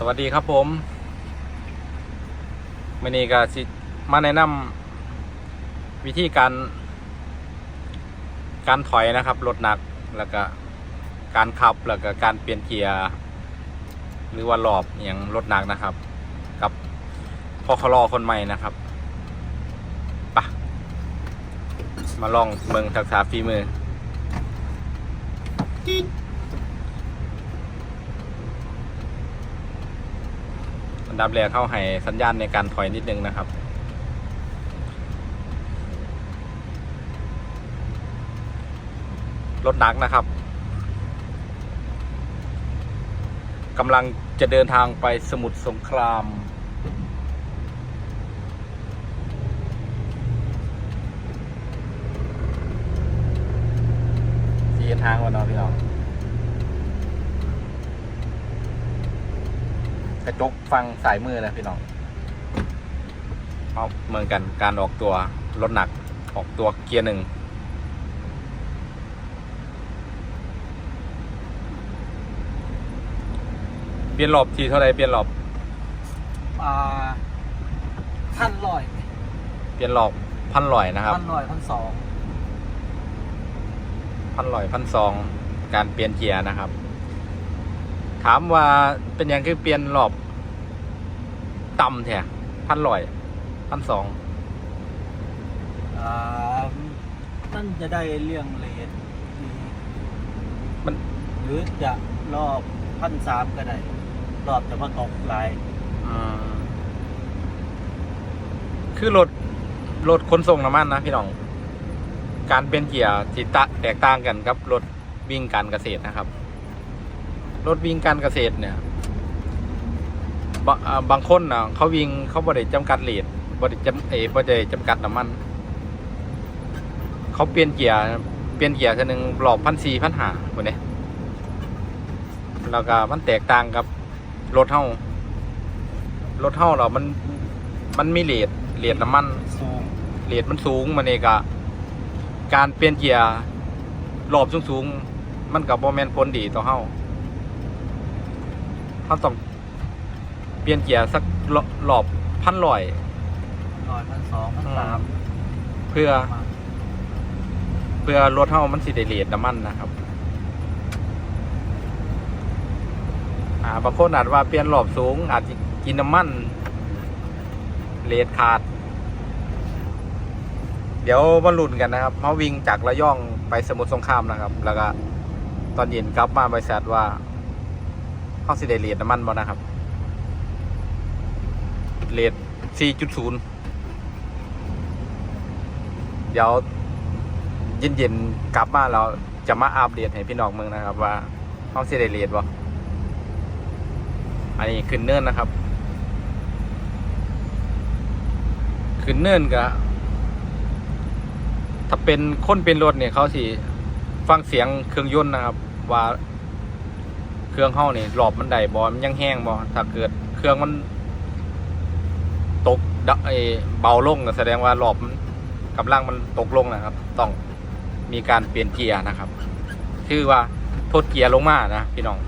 สวัสดีครับผมมื่อนี้ก็สิมาแนะนำวิธีการ การถอยนะครับรถหนักแล้วก็การขับแล้วก็การเปลี่ยนเกียร์หรือว่าหลอบอย่างรถหนักนะครับ กับพ่อคลอคนใหม่นะครับปะมาลองเมืองทักษะฝีมือ อัน ดับแรกเข้าให้สัญญาณในการถอยนิดนึงนะครับ รถหนักนะครับกำลังจะเดินทางไปสมุทรสงครามสีทางวันนอพี่น้อง กระจกฟังสายมือนะพี่น้องเอาเหมือนกันการออกตัวรถหนักออกตัวเกียร์หนึ่งเปลี่ยนรอบทีเท่าไรเปลี่ยนรอบอ่าพันลอยเปลี่ยนรอบพันลอยนะครับพันลอยพันสองพันลอยพันสองการเปลี่ยนเกียร์นะครับ ถามว่าเป็นยังคือเปลี่ยนรอบ ต่ำแท้พันลอยพันสองอ่านั่นจะได้เรื่องเลนที่มันหรือจะรอบพันสามก็ได้ รอบจะมาตกหลายอืมคือรถรถขนส่งน้ำมันนะพี่น้อง การเปลี่ยนเกียร์จิตะแตกต่างกันกับรถวิ่งการเกษตรนะครับ รถวิ่งการเกษตรเนี่ย บะอ่าบางคนนะเขาวิ่งเขาบริจำกัดเลทบริจำเออบริจำกัดน้ำมัน เขาเปลี่ยนเกียร์เปลี่ยนเกียร์ทีหนึ่งรอบพันสี่พันห้าคนนี้แล้วก็มันแตกต่างกับรถเท่ารถเท่าเรามัน มันมีเลทเลทน้ำมันสูงเรทมันสูงมันเองกะการเปลี่ยนเกียร์รอบสูงๆมันกับโมเมนผลดีต่อเฮาเฮาต้องเป ลี่ยนเกียร์สักรอบรอบพันลอยลอยพันสองพันสามเพื่อ เพื่อรถเฮามันสิได้เรทน้ำมันนะครับ อ่าบางคนอาจว่าเปลี่ยนรอบสูง อาจจะกินน้ำมันเรทขาด เดี๋ยวมาลุ้นกันนะครับเพราะวิ่งจากระยองไปสมุทรสงครามนะครับ แล้วก็ตอนเย็นกลับมาบริษัทว่าเขาสิได้เรทน้ำมันบ่นะครับ เรท4.0 เดี๋ยวเย็นๆกลับมาเราจะมาอัปเดตให้พี่น้องมืองนะครับ ว่าเขาสิได้เรทบ่อันนี้ขึ้นเนินนะครับ ขึ้นเนินก็ถ้าเป็นคนเป็นรถเนี่ยเขาสิฟังเสียงเครื่องยนต์นะครับ ว่าเครื่องเฮานี่หลอบมันได้บ่มันยังแห้งบ่ถ้าเกิดเครื่องมัน ดะเอเบาลงก็แสดงว่าหลอบมันกำลังมันตกลงนะครับ ต้องมีการเปลี่ยนเกียร์นะครับ คือว่าทดเกียร์ลงมานะพี่น้อง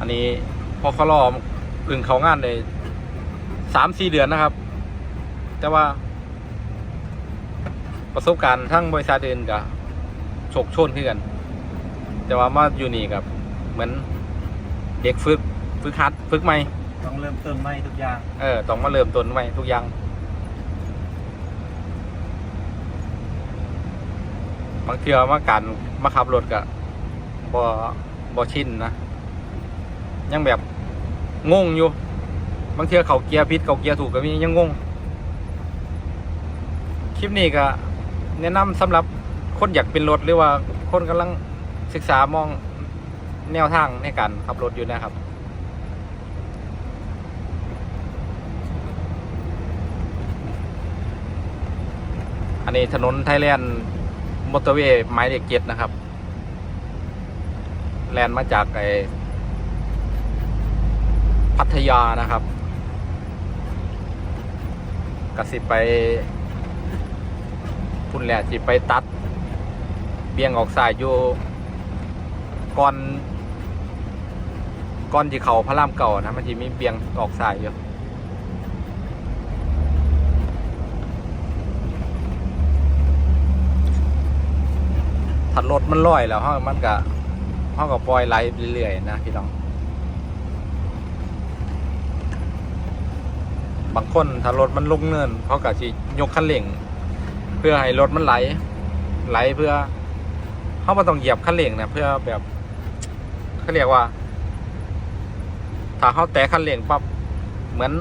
อันนี้พอเขารอพึ่งเขางานเลยสามสี่เดือนนะครับ แต่ว่า ประสบการณ์ทั้งบริษัทอื่นกับโฉกโชนขึ้นกัน แต่ว่ามาอยู่นี่กับเหมือนเด็กฝึกฝึกหัดฝึกใหม่ต้องเริ่มเติมใหม่ทุกอย่าง เออต้องมาเริ่มต้นใหม่ทุกอย่าง บางเทีมาการมาขับรถกับบอบอชินนะยังแบบงงอยู่ บางเทีเขาเกียร์ผิดเขาเกียร์ถูกก็มียังงงค ลิปนี้ก็แนะนำสำหรับคนอยากเป็นรถหรือว่าคนกำลังศึกษามองแนวทางในการขับรถอยู่นะครับ อันนี้ถนนไทยแลนด์มอเตอร์เวย์หมายเลขเจ็ดนะครับ แลนด์มาจากไอพัพัทยานะครับกสิไป พุ่นแหละสิไปตัด เบี่ยงออกสายอยู่ก่อนก่อนที่เขาพระรามเก่านะมันจะมีเบี่ยงออกสายอยู่ถัดรถมันลอยแล้วเฮามันก็เฮาก็ปล่อยไหลเรื่อยๆนะพี่น้อง บางคนถ้ารถมันลงเนินเขาก็สิยกคันเร่ง พื่อให้รถมันไหล ไหลเพื่อเขาม่ต้องเหยียบคันเร่งนะเพื่อแบบเขาเรียกว่า ถ้าเขาแตะคันเร่งปั๊บเหมือน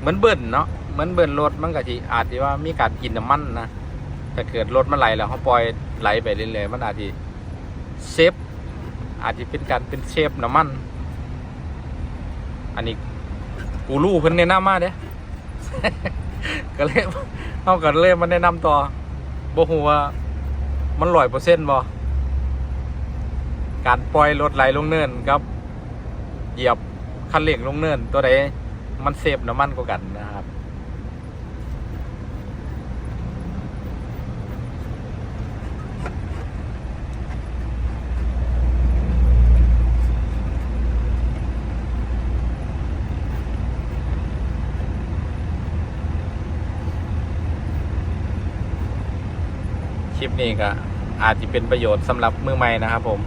เหมือนเบิ้ลเนาะเหมือนเบิ้ลรถมันก็สิอาจจะว่ามีการกินน้ำมันนะถ้าเกิดรถมันไหลแล้วเขาปล่อยไหลไปเรื่อยๆมันอาจจะเซฟอาจจะเป็นการเป็นเชฟน้ำมัน อันนี้กูรู้เพิ่นแนะนำมาเด้ ก็เลยเอากันเลยมันแนะนำต่อบ่ฮู้ว่ามันร้อยเปอร์เซ็นต์บ่การปล่อยรถไหลลงเนินครับ เหยียบคันเร่งลงเนินตัวใดมันเซฟน้ำมันกว่ากันนะครับ ลิปนี้ก็อาจจะเป็นประโยชน์สำหรับมือใหม่นะครับผม